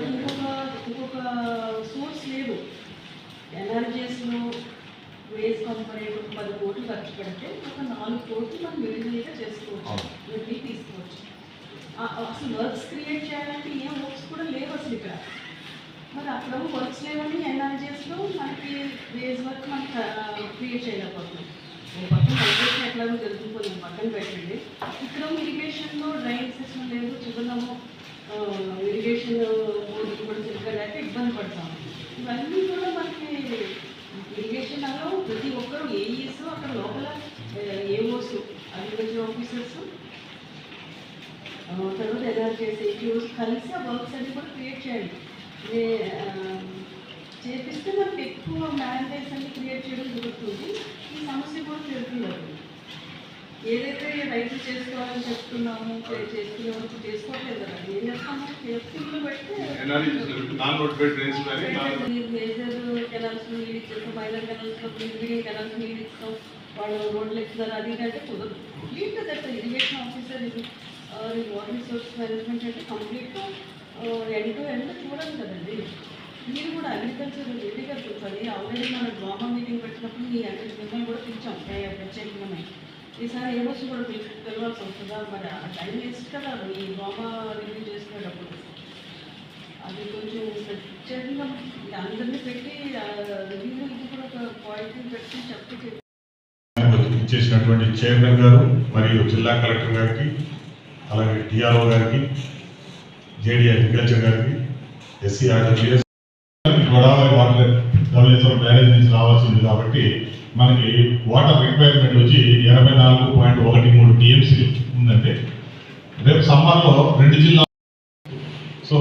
ఇంకొక ఇంకొక సోర్స్ లేదు. ఎనర్జీస్లో వేస్ట్ కంపెనీ ఒక పది కోట్లు ఖర్చు పెడితే ఒక నాలుగు కోట్లు మనం విడివిడిగా చేసుకోవచ్చు. వీటిని తీసుకోవచ్చు. ఆ- అసలు వర్క్స్ క్రియేట్ చేయాలంటే ఏం వర్క్స్ కూడా లేవు అసలు ఇక్కడ. మరి అక్కడ వర్క్స్ లేవని ఎన్ఆర్జీఎస్లో మనకి వేజ్ వర్క్ మనకి క్రియేట్ చేయలేకపోతున్నాం. పక్కన మైగ్రేషన్ ఎట్లాగో జరుగుతుంది పక్కన పెట్టండి. ఇక్కడ ఇరిగేషన్లో డ్రైన్ సిస్టమ్ లేదు చివరిలో ఇరిగేషన్ ఇవన్నీ కూడా మనకి ఇరిగేషన్ అలా ప్రతి ఒక్కరు ఏఈస్ అక్కడ లోపల ఏఓస్ అగ్రికల్చర్ ఆఫీసర్స్ తర్వాత ఎన్ఆర్జీఎస్ ఏపీఓస్ కలిసి ఆ వర్క్స్ అన్ని కూడా క్రియేట్ చేయండి చేపిస్తే మనకి ఎక్కువ మ్యాండేట్స్ అన్ని క్రియేట్ చేయడం జరుగుతుంది. ఈ సమస్య కూడా జరుగుతుంది ఏదైతే రైతులు చేసుకోవాలని చెప్తున్నాము చేసుకునే వరకు చేసుకోవట్లేదు కదా. మేజర్ వాళ్ళు రోడ్లు ఎక్కుతారు అది అంటే కుదరదు కంప్లీట్ దట్ ఇరిగేషన్ ఆఫీసర్ ఇది వాటర్ రిసోర్స్ మేనేజ్మెంట్ అంటే కంప్లీట్ ఎండ్ టు ఎండ్ చూడాలి కదండి మీరు కూడా అగ్రికల్చర్ రెడీగా చూడాలి ఆల్రెడీ మన డ్రామా మీటింగ్ పెట్టినప్పుడు మీ అగ్రికల్చర్ మిమ్మల్ని కూడా పిలిచాం ప్ర- ప్రత్యేకంగా ఈసారి ఏ రోజు కూడా పిలిచి పిలవాల్సి వస్తుందా మరి. ఆ టైం వేస్ట్ కదా ఈ డ్రామా రిలీజ్ చేసుకునేటప్పుడు అది కొంచెం ప్రత్యేకంగా అందరినీ పెట్టి రిలీజ్ కూడా ఒక పాయింట్ పెట్టి చెప్పి చేసినటువంటి చైర్మన్ గారు మరియు జిల్లా కలెక్టర్ గారికి అలాగే డిఆర్ఓ గారికి జేడీ అగ్రికల్చర్ గారికి SC RWS Godavari water Dhavaleswaram barrage నుంచి రావాల్సింది కాబట్టి మనకి వాటర్ రిక్వైర్మెంట్ వచ్చి ఎనభై నాలుగు పాయింట్ ఒకటి మూడు టీఎంసీ ఉందంటే రేపు సమ్మర్లో రెండు జిల్లా సో